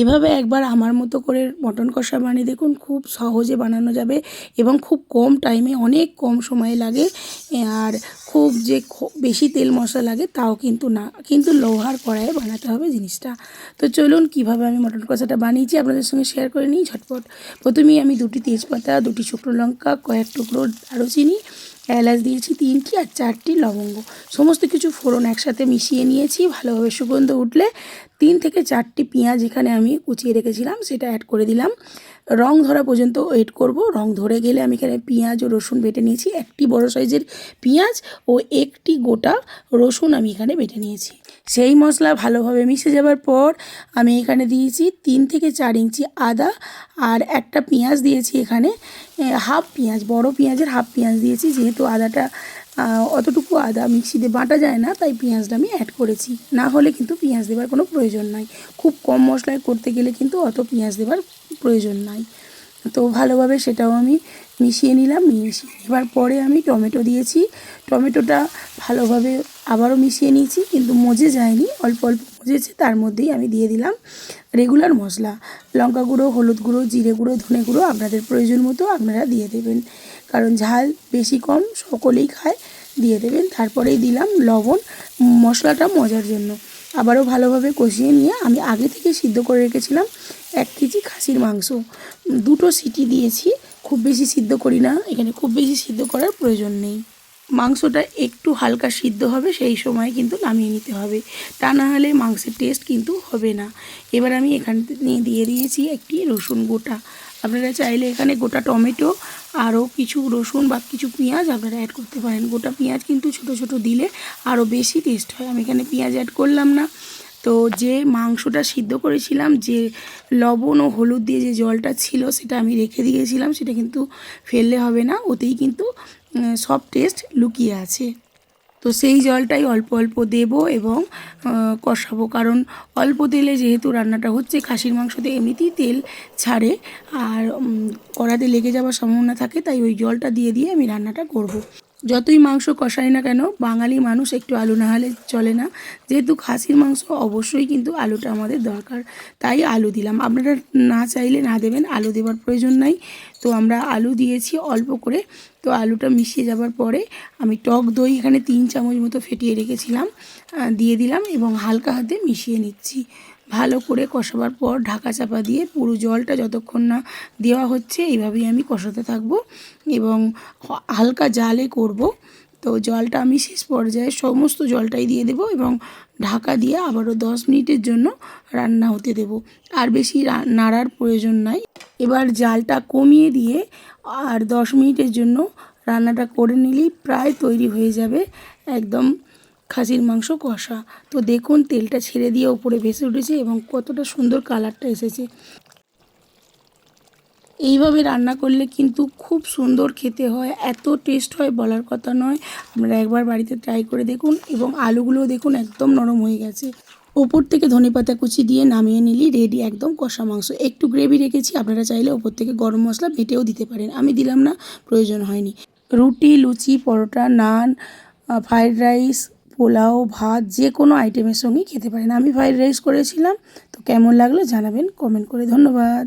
এভাবে একবার আমার মতো করে মটন কষা বানিয়ে দেখুন, খুব সহজে বানানো যাবে এবং খুব কম টাইমে অনেক কম সময় লাগে। আর খুব যে বেশি তেল মশলা লাগে, তাও কিন্তু না। কিন্তু লোহার কড়াইয়ে বানাতে হবে জিনিসটা। তো চলুন কীভাবে আমি মটন কষাটা বানিয়েছি আপনাদের সঙ্গে শেয়ার করে নিই ঝটপট। প্রথমেই আমি দুটি তেজপাতা, দুটি শুকনো লঙ্কা, কয়েক টুকরো দারুচিনি, এলাচ দিয়েছি তিনটি আর চারটি লবঙ্গ। সমস্ত কিছু ফোড়ন একসাথে মিশিয়ে নিয়েছি, ভালোভাবে সুগন্ধ উঠলে তিন থেকে চারটি পেঁয়াজ এখানে আমি কুচিয়ে রেখেছিলাম, সেটা অ্যাড করে দিলাম। রং ধরা পর্যন্ত ওয়েট করব। রং ধরে গেলে আমি এখানে পেঁয়াজ ও রসুন বেটে নিয়েছি। একটি বড় সাইজের পেঁয়াজ ও একটি গোটা রসুন আমি এখানে বেটে নিয়েছি। সেই মশলা ভালোভাবে মিশে যাবার পর আমি এখানে দিয়েছি তিন থেকে চার ইঞ্চি আদা আর একটা পেঁয়াজ দিয়েছি এখানে হাফ পেঁয়াজ, বড় পেঁয়াজের হাফ পেঁয়াজ দিয়েছি। যেহেতু আদাটা অতটুকু আদা মিক্সিতে বাটা যায় না, তাই পেঁয়াজটা আমি অ্যাড করেছি। না হলে কিন্তু পেঁয়াজ দেওয়ার কোনো প্রয়োজন নাই। খুব কম মশলায় করতে গেলে কিন্তু অত পেঁয়াজ দেওয়ার প্রয়োজন নাই। তো ভালোভাবে সেটাও আমি মিশিয়ে নিলাম, মিশিয়ে নেবার পরে আমি টমেটো দিয়েছি। টমেটোটা ভালোভাবে আবারও মিশিয়ে নিয়েছি, কিন্তু মজে যায়নি। অল্প অল্প মজেছে, তার মধ্যেই আমি দিয়ে দিলাম রেগুলার মশলা। লঙ্কা গুঁড়ো, হলুদ গুঁড়ো, জিরে গুঁড়ো, ধনে গুঁড়ো আপনাদের প্রয়োজন মতো আপনারা দিয়ে দেবেন। কারণ ঝাল বেশি কম সকলেই খায়, দিয়ে দেবেন। তারপরেই দিলাম লবণ, মশলাটা মজার জন্য। আবারও ভালোভাবে কষিয়ে নিয়ে আমি আগে থেকে সিদ্ধ করে রেখেছিলাম এক কেজি খাসির মাংস। দুটো সিটি দিয়েছি, খুব বেশি সিদ্ধ করি না, এখানে খুব বেশি সিদ্ধ করার প্রয়োজন নেই। মাংসটা একটু হালকা সিদ্ধ হবে, সেই সময় কিন্তু নামিয়ে নিতে হবে। তা না হলে মাংসের টেস্ট কিন্তু হবে না। এবার আমি এখান নিয়ে দিয়ে দিয়েছি একটি রসুন গোটা। আপনারা চাইলে এখানে গোটা টমেটো, আরও কিছু রসুন বা কিছু পেঁয়াজ আপনারা অ্যাড করতে পারেন। গোটা পেঁয়াজ কিন্তু ছোট ছোট দিলে আরও বেশি টেস্ট হয়। আমি এখানে পেঁয়াজ অ্যাড করলাম না। তো যে মাংসটা সিদ্ধ করেছিলাম, যে লবণ ও হলুদ দিয়ে যে জলটা ছিল সেটা আমি রেখে দিয়েছিলাম, সেটা কিন্তু ফেললে হবে না। ওতেই কিন্তু সব টেস্ট লুকিয়ে আছে। তো সেই জলটাই অল্প অল্প দেব এবং কষাবো কারণ অল্প তেলে যেহেতু রান্নাটা হচ্ছে, খাসির মাংসতে এমনিতেই তেল ছাড়ে আর কড়াতে লেগে যাওয়ার সম্ভাবনা থাকে, তাই ওই জলটা দিয়ে দিয়ে আমি রান্নাটা করব। যতই মাংস কষাই না কেন, বাঙালি মানুষ একটু আলু না হলে চলে না। যেহেতু খাসির মাংস অবশ্যই কিন্তু আলুটা আমাদের দরকার, তাই আলু দিলাম। আপনারা না চাইলে না দেবেন, আলু দেওয়ার প্রয়োজন নাই। তো আমরা আলু দিয়েছি অল্প করে। তো আলুটা মিশিয়ে যাবার পরে আমি টক দই এখানে তিন চামচ মতো ফেটিয়ে রেখেছিলাম দিয়ে দিলাম এবং হালকা হাতে মিশিয়ে নিচ্ছি। ভালো করে কষাবার পর ঢাকা চাপা দিয়ে পুরো জলটা যতক্ষণ না দেওয়া হচ্ছে, এইভাবেই আমি কষাতে থাকব এবং হালকা জালে করব। তো জলটা আমি শেষ পর্যায়ে সমস্ত জলটাই দিয়ে দেবো এবং ঢাকা দিয়ে আবারও দশ মিনিটের জন্য রান্না হতে দেব। আর বেশি নাড়ার প্রয়োজন নাই। এবার জালটা কমিয়ে দিয়ে আর দশ মিনিটের জন্য রান্নাটা করে নিলেই প্রায় তৈরি হয়ে যাবে। একদম খাসির মাংস কষা। তো দেখুন, তেলটা ছেড়ে দিয়ে ওপরে ভেসে উঠেছে এবং কতটা সুন্দর কালারটা এসেছে। এইভাবে রান্না করলে কিন্তু খুব সুন্দর খেতে হয়, এত টেস্ট হয় বলার কথা নয়। আপনারা একবার বাড়িতে ট্রাই করে দেখুন এবং আলুগুলোও দেখুন একদম নরম হয়ে গেছে। ওপর থেকে ধনেপাতা কুচি দিয়ে নামিয়ে নিলি রেডি একদম কষা মাংস। একটু গ্রেভি রেখেছি, আপনারা চাইলে ওপর থেকে গরম মশলা বেটেও দিতে পারেন। আমি দিলাম না, প্রয়োজন হয়নি। রুটি, লুচি, পরোটা, নান ফ্রাইড রাইস পোলাও, ভাত, যে কোনো আইটেমের সঙ্গেই খেতে পারেন। আমি ফ্রাইড রাইস করেছিলাম, তো কেমন লাগল জানাবেন কমেন্ট করে ধন্যবাদ।